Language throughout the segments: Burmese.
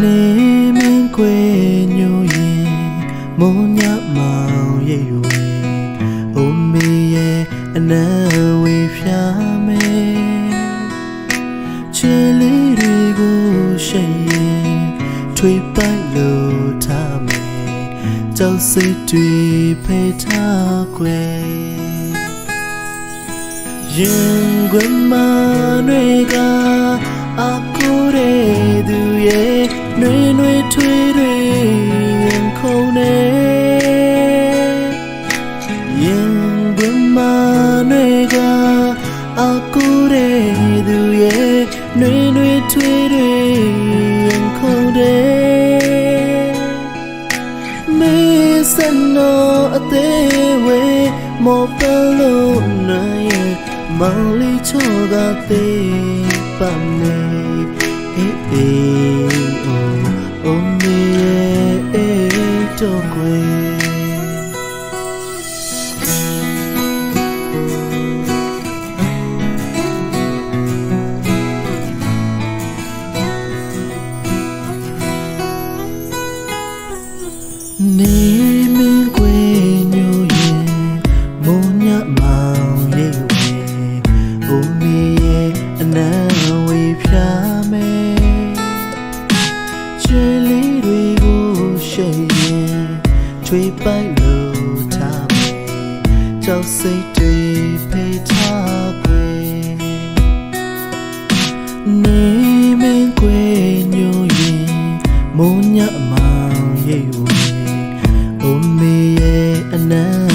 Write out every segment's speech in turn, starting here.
နေမင်းခွေညိုရင်မိုးညမောင်ရဲ့ရွေအိုမေရဲ့အနံဝေဖြာမယ်ချေလေးတွေကိုရှိရင်ထွေပိုက်လို့ထားမယ်ကြောက်စိတ်တွေဖိထားခွေရင်ခွင်မတွေကအကူတဲ့သူရဲ့ နှွေနှွေထွေးတွေရင်ခုန်နေရင်ခွင်မတွေကအကူတဲ့သူရဲ့နှွေနှွေထွေးတွေရင်ခုန်နေမေစနောအသေးဝေမောပလို့နိုင်မောင်လေးချောကသေးပါမေအေး တော့ကွ ရိပ်ဝေဘုံမေရဲ့အနံ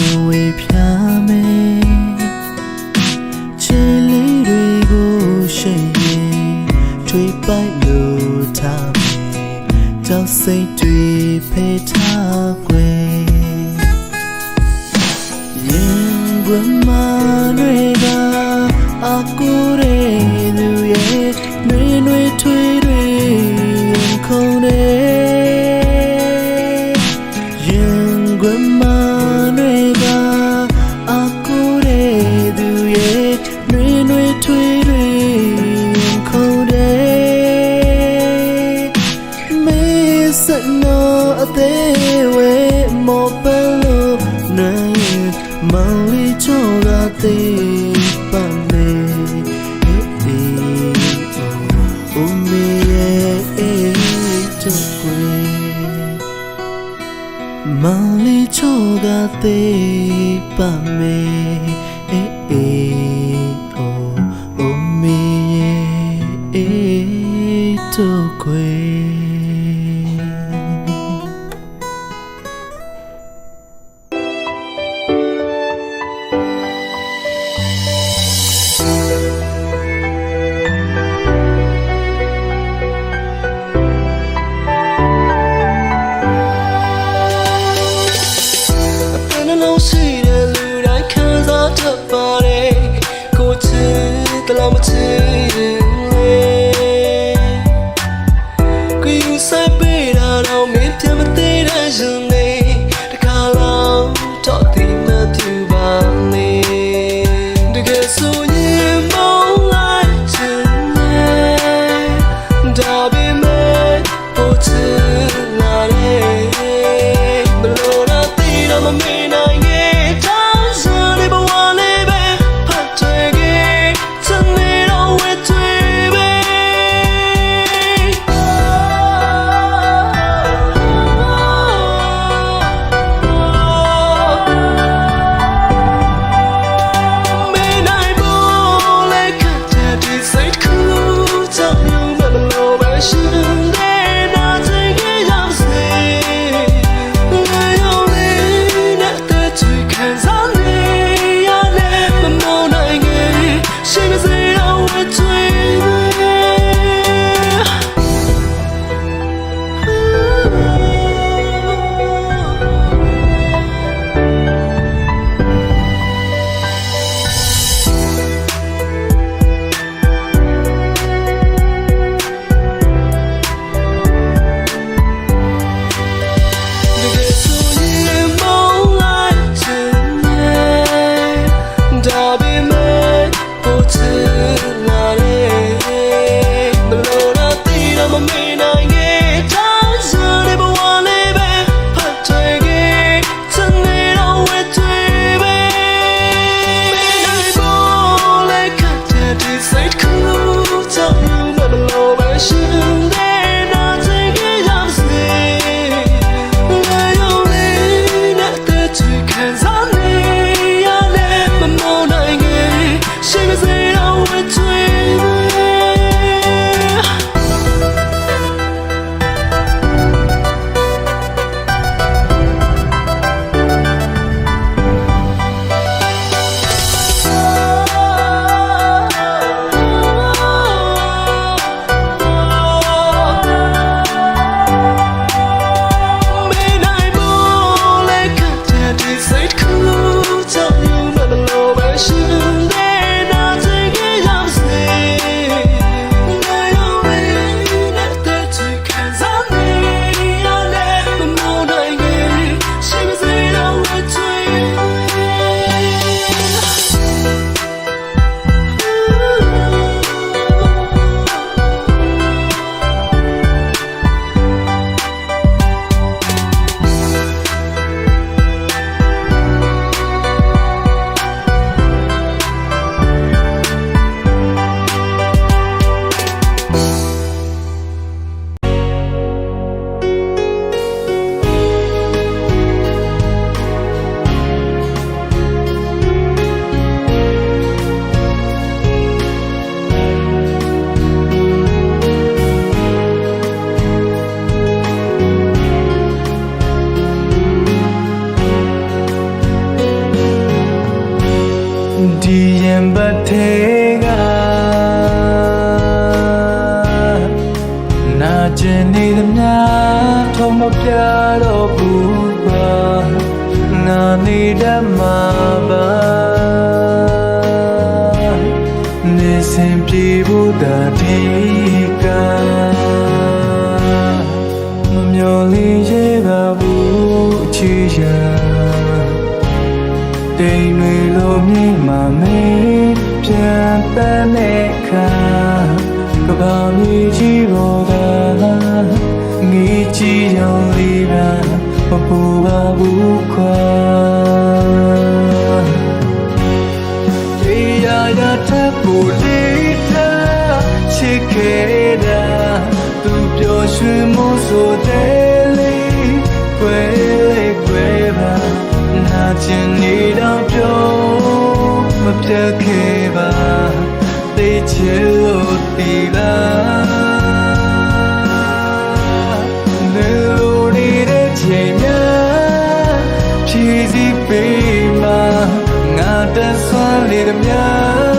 တို့ခွေ စင်ပြေဖို့သာဒီကမမျော်လင့်ရပါဘူးချီရာတိမ်တွေလိုမြင်မှမေးပြန်တတ်တဲ့ခါကဘာမြည်ကြီးပေါ်သာငေးကြည့်ရောလေးပါပပူ 却摸索得力，归类归吧，那天你到丢，我别给吧，得接落地吧。Let me know.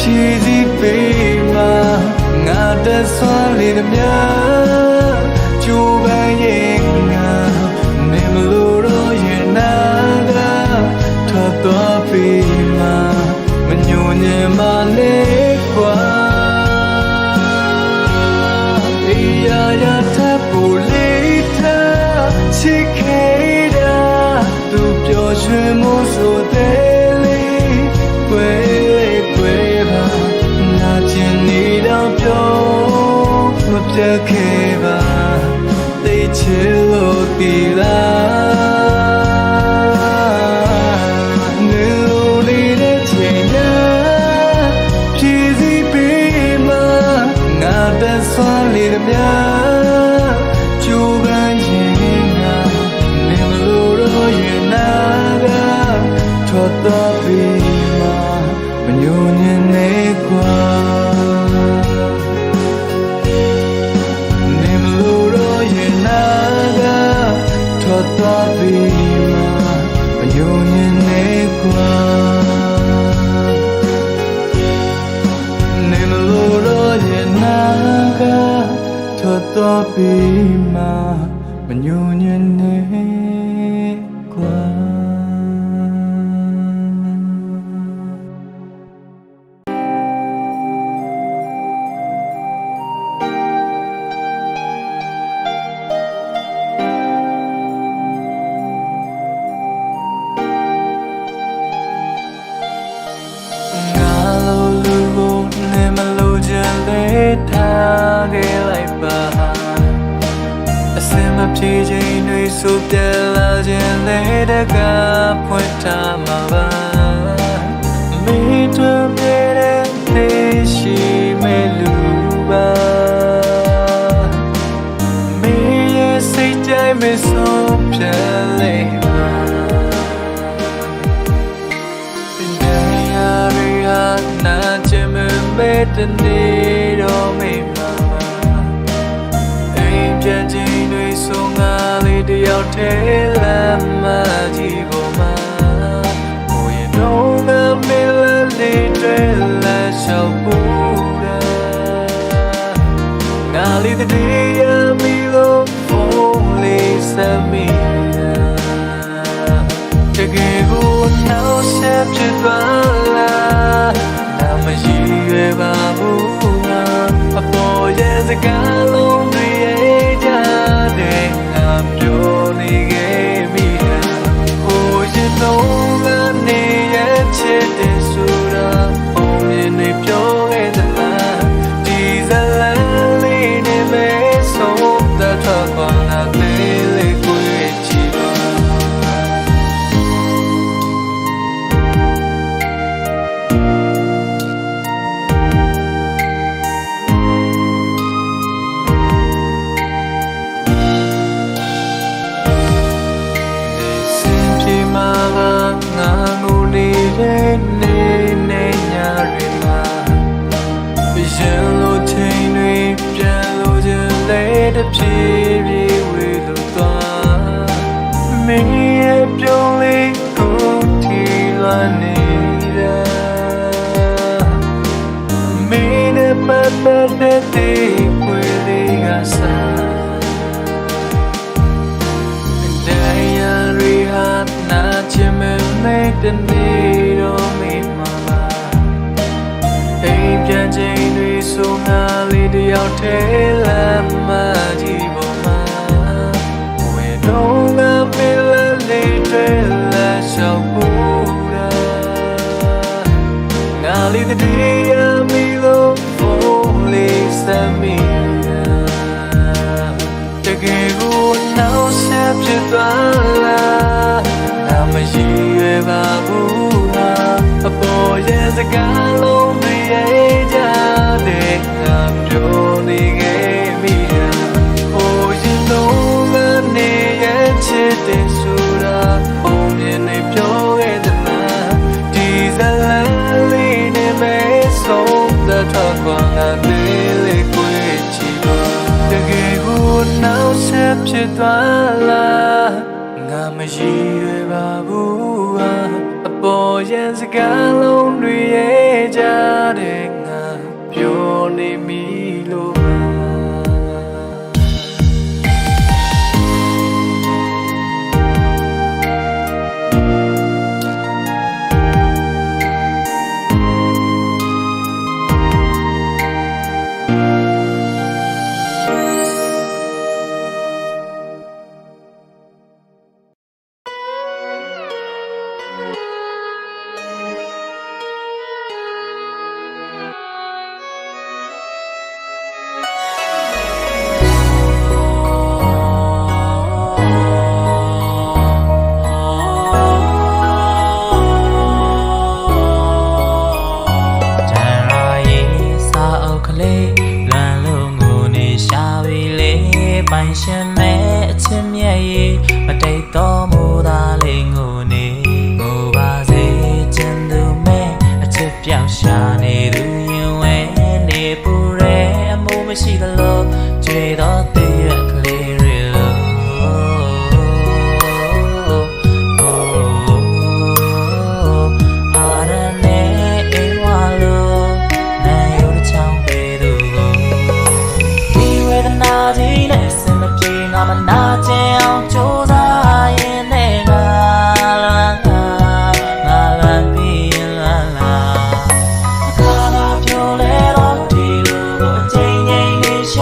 ဖြည်စည်းပေးမှာငါတက်ဆွမ်းလေတည်းများ que see ဖြည့်ချိန်တွေဆိုပြဲလာခြင်းလေတကားဖွင့်ထားမှာပါမင်းတို့ပြည့်တဲ့နေရှိမဲ့လူပါမင်းရဲ့စိတ်ကြိုက်မဲ့ဆုံးဖြတ်လေပါဒီနေရာတွေဟာနာကျင်မဲ့တဲ့နေ့ the day I'm below only send me to give you now step to dwala I'm a year babu a boy is a gallo တနေ့တော့မေ့မှာပါအိမ်ပြန်ချိန်တွေဆိုငါလေးတယောက်ထဲလမ်းမှာ ကိုငါလေးလေးကိုချီပါတကယ်ကိုနောက်ဆက်ဖြစ်သွားလားငါမရှိရပါဘူးအပေါ်ရဲ့စကားလုံးတွေရဲ့ကြတဲ့ငါပြောနေမ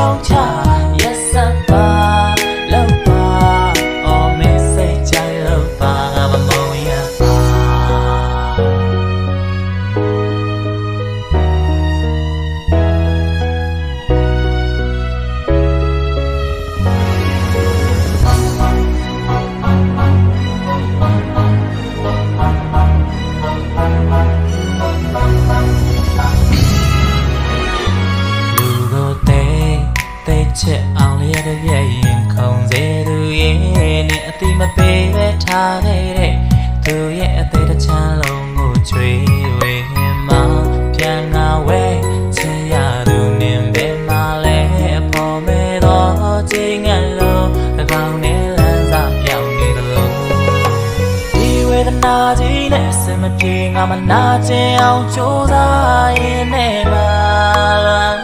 悄悄 ပဲထားခဲ့တဲ့သူရဲ့အသေးတစ်ချမ်းလုံးကိုချွေဝေမှပြန်ငါဝဲချင်ရသူနင်ပဲမလဲပေါ်မဲ့တော့ချိန်ငယ်လုံးအကောင်နဲ့လမ်းစာပြောင်းနေသလိုဒီဝေဒနာကြီးနဲ့အစမပြေငါမနာကျင်အောင်ကြိုးစားရင်နဲ့ပါ